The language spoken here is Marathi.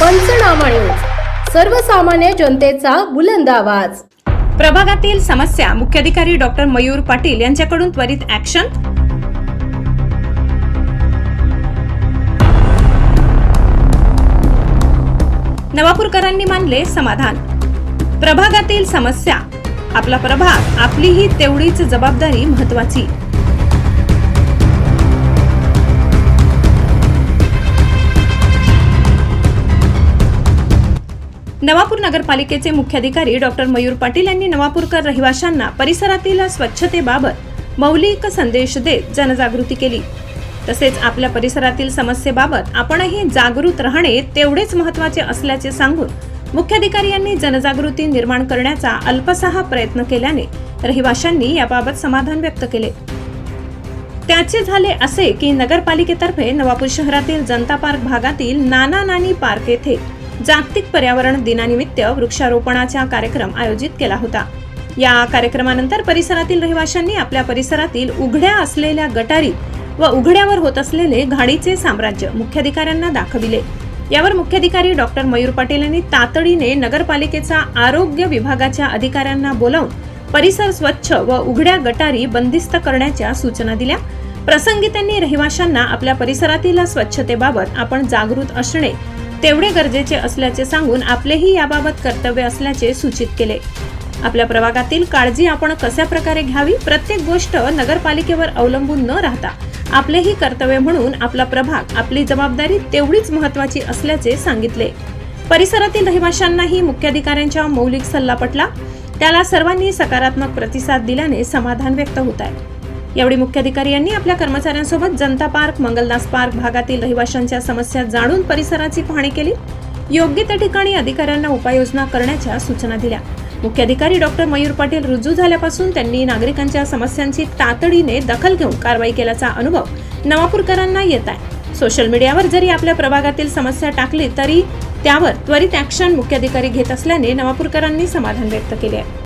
पंचनामा न्यूज. सर्वसामान्य जनतेचा बुलंद आवाज. प्रभागातील समस्या मुख्याधिकारी डॉक्टर मयूर पाटील यांच्याकडून त्वरित ऍक्शन नवापूरकरांनी मानले समाधान. प्रभागातील समस्या. आपला प्रभाग आपलीही तेवढीच जबाबदारी महत्वाची. नवापूर नगरपालिकेचे मुख्याधिकारी डॉक्टर मयूर पाटील यांनी नवापूरकर रहिवाशांना परिसरातील स्वच्छतेबाबत मौलिक संदेश देत जनजागृती केली. तसेच आपल्या परिसरातील समस्येबाबत आपणही जागृत राहणे तेवढेच महत्त्वाचे असल्याचे सांगून मुख्याधिकारी यांनी जनजागृती निर्माण करण्याचा अल्पसहा प्रयत्न केल्याने रहिवाशांनी याबाबत समाधान व्यक्त केले. त्याचे झाले असे की नगरपालिकेतर्फे नवापूर शहरातील जनता पार्क भागातील नाना नानी पार्क येथे जागतिक पर्यावरण दिनानिमित्त वृक्षारोपणाचा कार्यक्रम आयोजित केला होता. या कार्यक्रमानंतर परिसरातील रहिवाशांनी आपल्या परिसरातील उघड्या असलेल्या गटारी व उघड्यावर होत असलेले घाणीचे साम्राज्य मुख्याधिकाऱ्यांना दाखविले. यावर मुख्याधिकारी डॉक्टर मयूर पाटील यांनी तातडीने नगरपालिकेचा आरोग्य विभागाच्या अधिकाऱ्यांना बोलावून परिसर स्वच्छ व उघड्या गटारी बंदिस्त करण्याच्या सूचना दिल्या. प्रसंगी त्यांनी रहिवाशांना आपल्या परिसरातील स्वच्छतेबाबत आपण जागृत असणे तेवढे गरजेचे असल्याचे सांगून आपलेही याबाबत कर्तव्य असल्याचे सूचित केले. आपल्या प्रभागातील काळजी आपण कशा प्रकारे घ्यावी? प्रत्येक गोष्ट नगरपालिकेवर अवलंबून न राहता आपलेही कर्तव्य म्हणून आपला प्रभाग आपली जबाबदारी तेवढीच महत्वाची असल्याचे सांगितले. परिसरातील रहिवाशांनाही मुख्याधिकाऱ्यांच्या मौलिक सल्ला पटला. त्याला सर्वांनी सकारात्मक प्रतिसाद दिल्याने समाधान व्यक्त होत आहे. यावेळी मुख्याधिकारी यांनी आपल्या कर्मचाऱ्यांसोबत जनता पार्क मंगलदास पार्क भागातील रहिवाशांच्या समस्या जाणून परिसराची पाहणी केली. योग्य त्या ठिकाणी अधिकाऱ्यांना उपाययोजना करण्याच्या सूचना दिल्या. मुख्याधिकारी डॉक्टर मयूर पाटील रुजू झाल्यापासून त्यांनी नागरिकांच्या समस्यांची तातडीने दखल घेऊन कारवाई केल्याचा अनुभव नवापूरकरांना येत आहे. सोशल मीडियावर जरी आपल्या प्रभागातील समस्या टाकली तरी त्यावर त्वरित ऍक्शन मुख्याधिकारी घेत असल्याने नवापूरकरांनी समाधान व्यक्त केले आहे.